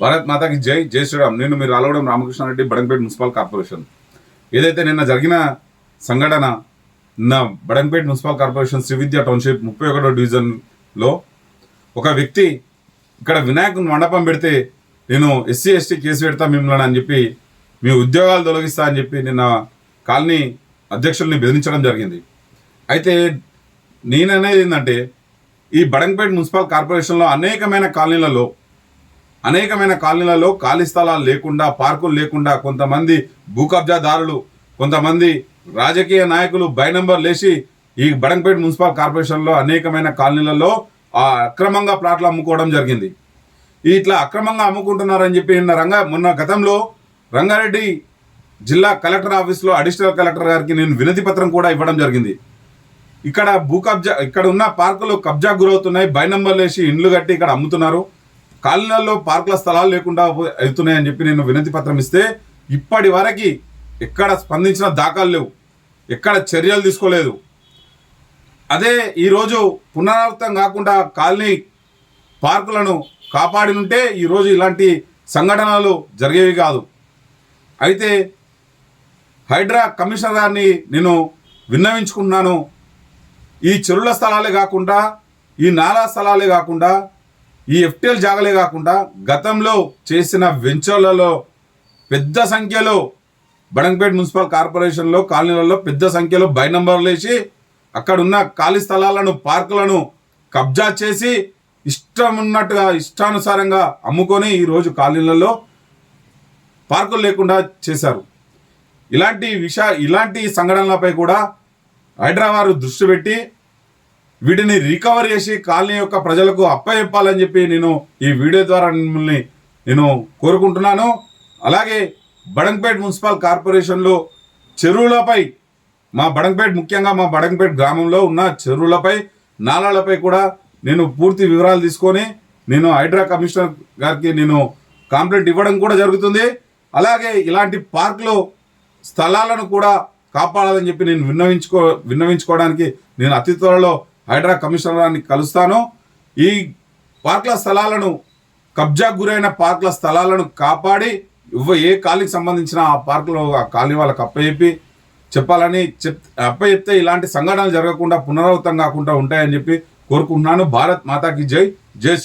భారత్ మాతాకి జై జై శ్రీరామ్. నేను మీరు అలవడం రామకృష్ణారెడ్డి బడంపేట మున్సిపల్ కార్పొరేషన్. ఏదైతే నిన్న జరిగిన సంఘటన నిన్న Badangpet municipal corporation Srividya township ముప్పై ఒకటో డివిజన్లో ఒక వ్యక్తి ఇక్కడ వినాయకుని మండపం పెడితే నేను ఎస్సీ ఎస్టీ కేసు పెడతా మిమ్మల్ని అని చెప్పి మీ ఉద్యోగాలు తొలగిస్తా అని చెప్పి నిన్న కాలనీ అధ్యక్షుల్ని బెదిరించడం జరిగింది. అయితే నేననేది ఏంటంటే ఈ బడంపేట మున్సిపల్ కార్పొరేషన్లో అనేకమైన కాలనీలలో అనేకమైన కాలనీలలో ఖాళీ స్థలాలు లేకుండా పార్కులు లేకుండా కొంతమంది భూ కబ్జాదారులు కొంతమంది రాజకీయ నాయకులు బై నంబర్ లేచి ఈ బడంపేట మున్సిపల్ కార్పొరేషన్లో అనేకమైన కాలనీలలో ఆ అక్రమంగా ప్లాట్లు అమ్ముకోవడం జరిగింది. ఇట్లా అక్రమంగా అమ్ముకుంటున్నారని చెప్పి నిన్న రంగ మొన్న గతంలో రంగారెడ్డి జిల్లా కలెక్టర్ ఆఫీస్లో అడిషనల్ కలెక్టర్ గారికి నేను వినతి పత్రం కూడా ఇవ్వడం జరిగింది. ఇక్కడ భూ కబ్జా ఇక్కడ ఉన్న పార్కులు కబ్జా గురవుతున్నాయి బై నంబర్లు వేసి ఇండ్లు కట్టి ఇక్కడ అమ్ముతున్నారు. కాలనీలలో పార్కుల స్థలాలు లేకుండా అవుతున్నాయని చెప్పి నేను వినతి పత్రం ఇస్తే ఇప్పటి వరకు ఎక్కడ స్పందించిన దాఖలు లేవు. ఎక్కడ చర్యలు తీసుకోలేదు. అదే ఈరోజు పునరావృతం కాకుండా కాలనీ పార్కులను కాపాడి ఉంటే ఈరోజు ఇలాంటి సంఘటనలు జరిగేవి కాదు. అయితే హైడ్రా కమిషనర్ గారిని నేను విన్నవించుకున్నాను ఈ చెరువుల స్థలాలే కాకుండా ఈ నాలా స్థలాలే కాకుండా ఈ ఎఫ్టీఎల్ జాగలే కాకుండా గతంలో చేసిన వెంచర్లలో పెద్ద సంఖ్యలో బడంపేట మున్సిపల్ కార్పొరేషన్లో కాలనీలలో పెద్ద సంఖ్యలో బై నంబర్లు వేసి అక్కడున్న ఖాళీ స్థలాలను పార్కులను కబ్జా చేసి ఇష్టం ఉన్నట్టుగా ఇష్టానుసారంగా అమ్ముకొని ఈరోజు కాలనీలలో పార్కులు లేకుండా చేశారు. ఇలాంటి విష ఇలాంటి సంఘటనలపై కూడా హైదరాబాద్ దృష్టి పెట్టి వీటిని రికవర్ చేసి కాలనీ యొక్క ప్రజలకు అప్పచెప్పాలని చెప్పి నేను ఈ వీడియో ద్వారా మిమ్మల్ని నేను కోరుకుంటున్నాను. అలాగే బడంపేట్ మున్సిపల్ కార్పొరేషన్లో చెరువులపై మా బడంపేట్ ముఖ్యంగా మా బడంపేట్ గ్రామంలో ఉన్న చెరువులపై నాలాలపై కూడా నేను పూర్తి వివరాలు తీసుకొని నేను హైడ్రా కమిషనర్ గారికి నేను కంప్లైంట్ ఇవ్వడం కూడా జరుగుతుంది. అలాగే ఇలాంటి పార్కులు స్థలాలను కూడా కాపాడాలని చెప్పి నేను విన్నవించుకో విన్నవించుకోవడానికి నేను అతి త్వరలో హైడ్రా కమిషనర్ని కలుస్తాను ఈ పార్కుల స్థలాలను కబ్జా గురైన పార్కుల స్థలాలను కాపాడి ఇవ్వ ఏ కాలనీకి సంబంధించిన ఆ పార్కులో ఆ కాలనీ వాళ్ళకి అప్పచెప్పి చెప్పాలని చెప్ అప్పచెప్తే ఇలాంటి సంఘటనలు జరగకుండా పునరావృతం కాకుండా ఉంటాయని చెప్పి కోరుకుంటున్నాను. భారత్ మాతాకి జై జై శ్రీ